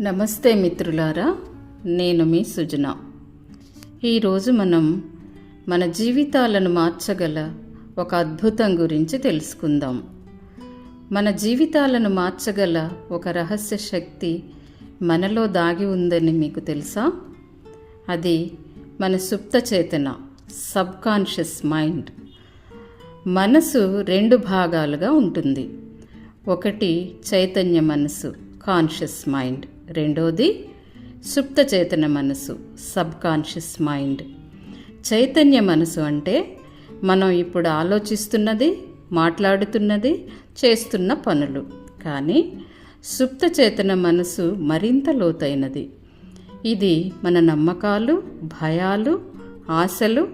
నమస్తే మిత్రులారా నేను మీ సుజన. ఈరోజు మనం మన జీవితాలను మార్చగల ఒక అద్భుతం గురించి తెలుసుకుందాం. మన జీవితాలను మార్చగల ఒక రహస్య శక్తి మనలో దాగి ఉందని మీకు తెలుసా? అది మన సుప్త చేతన సబ్ కాన్షియస్ మైండ్. మనసు రెండు భాగాలుగా ఉంటుంది. ఒకటి చైతన్య మనసు కాన్షియస్ మైండ్. రెండోది సుప్త చైతన్య మనసు సబ్ కాన్షియస్ మైండ్. చైతన్య మనసు అంటే మనం ఇప్పుడు ఆలోచిస్తున్నది మాట్లాడుతున్నది చేస్తున్న పనులు. కానీ సుప్త చేతన మనసు మరింత లోతైనది. ఇది మన నమ్మకాలు భయాలు ఆశలు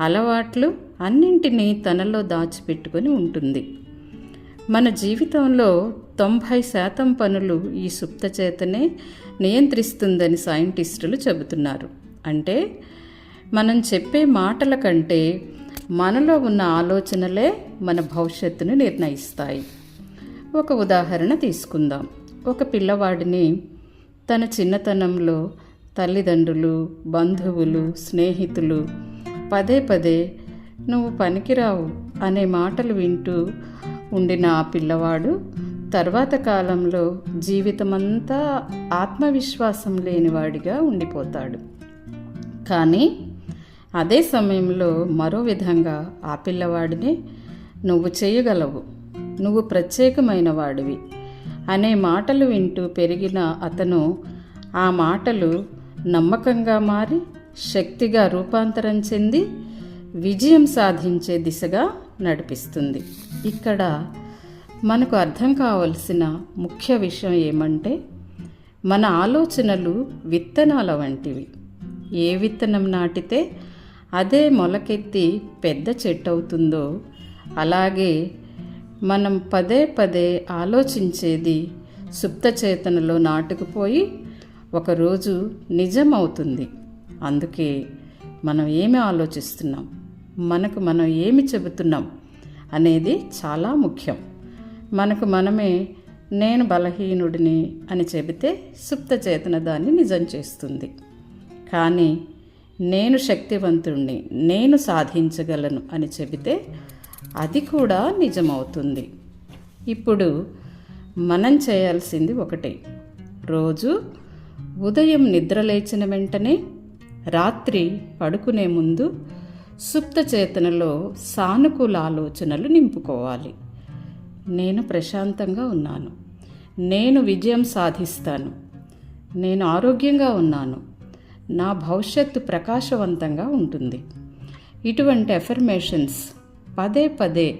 అలవాట్లు అన్నింటినీ తనలో దాచిపెట్టుకొని ఉంటుంది. మన జీవితంలో తొంభై శాతం పనులు ఈ సుప్త చేతనే నియంత్రిస్తుందని సైంటిస్టులు చెబుతున్నారు. అంటే మనం చెప్పే మాటల కంటే మనలో ఉన్న ఆలోచనలే మన భవిష్యత్తును నిర్ణయిస్తాయి. ఒక ఉదాహరణ తీసుకుందాం. ఒక పిల్లవాడిని తన చిన్నతనంలో తల్లిదండ్రులు బంధువులు స్నేహితులు పదే పదే నువ్వు పనికిరావు అనే మాటలు వింటూ ఉండిన ఆ పిల్లవాడు తర్వాత కాలంలో జీవితమంతా ఆత్మవిశ్వాసం లేనివాడిగా ఉండిపోతాడు. కానీ అదే సమయంలో మరో విధంగా ఆ పిల్లవాడిని నువ్వు చేయగలవు నువ్వు ప్రత్యేకమైన వాడివి అనే మాటలు వింటూ పెరిగిన అతను ఆ మాటలు నమ్మకంగా మారి శక్తిగా రూపాంతరం చెంది విజయం సాధించే దిశగా నడిపిస్తుంది. ఇక్కడ మనకు అర్థం కావలసిన ముఖ్య విషయం ఏమంటే మన ఆలోచనలు విత్తనాల వంటివి. ఏ విత్తనం నాటితే అదే మొలకెత్తి పెద్ద చెట్టు అవుతుందో అలాగే మనం పదే పదే ఆలోచించేది సుప్తచేతనలో నాటుకుపోయి ఒకరోజు నిజం అవుతుంది అందుకే మనం ఏమి ఆలోచిస్తున్నాం? మనకు మనం ఏమి చెబుతున్నాం అనేది చాలా ముఖ్యం. మనకు మనమే నేను బలహీనుడిని అని చెబితే సుప్త చేతన దాన్ని నిజం చేస్తుంది. కానీ నేను శక్తివంతుణ్ణి నేను సాధించగలను అని చెబితే అది కూడా నిజమవుతుంది. ఇప్పుడు మనం చేయాల్సింది ఒకటే. రోజు ఉదయం నిద్ర లేచిన వెంటనే రాత్రి పడుకునే ముందు సుప్త చేతనలో సానుకూల ఆలోచనలు నింపుకోవాలి. నేను ప్రశాంతంగా ఉన్నాను. నేను విజయం సాధిస్తాను. నేను ఆరోగ్యంగా ఉన్నాను. నా భవిష్యత్తు ప్రకాశవంతంగా ఉంటుంది. ఇటువంటి ఎఫర్మేషన్స్ పదే పదే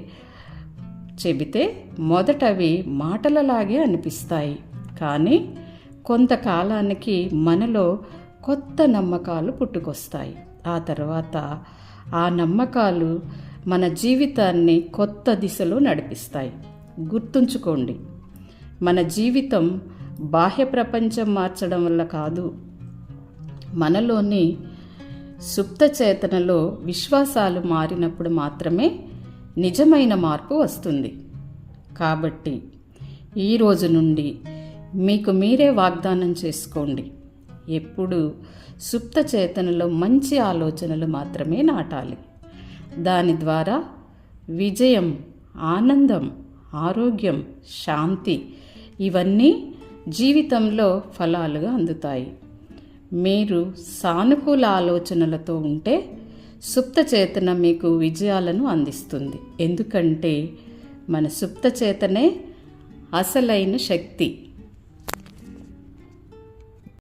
చెబితే మొదటవి మాటలలాగే అనిపిస్తాయి. కానీ కొంతకాలానికి మనలో కొత్త నమ్మకాలు పుట్టుకొస్తాయి. ఆ తర్వాత ఆ నమ్మకాలు మన జీవితాన్ని కొత్త దిశలో నడిపిస్తాయి. గుర్తుంచుకోండి మన జీవితం బాహ్య ప్రపంచం మార్చడం వల్ల కాదు మనలోని సుప్త చేతనలో విశ్వాసాలు మారినప్పుడు మాత్రమే నిజమైన మార్పు వస్తుంది. కాబట్టి ఈ రోజు నుండి మీకు మీరే వాగ్దానం చేసుకోండి. ఎప్పుడు సుప్త చేతనలో మంచి ఆలోచనలు మాత్రమే నాటాలి. దాని ద్వారా విజయం ఆనందం ఆరోగ్యం శాంతి ఇవన్నీ జీవితంలో ఫలాలుగా అందుతాయి. మీరు సానుకూల ఆలోచనలతో ఉంటే సుప్త చేతన మీకు విజయాలను అందిస్తుంది. ఎందుకంటే మన సుప్త చేతనే అసలైన శక్తి.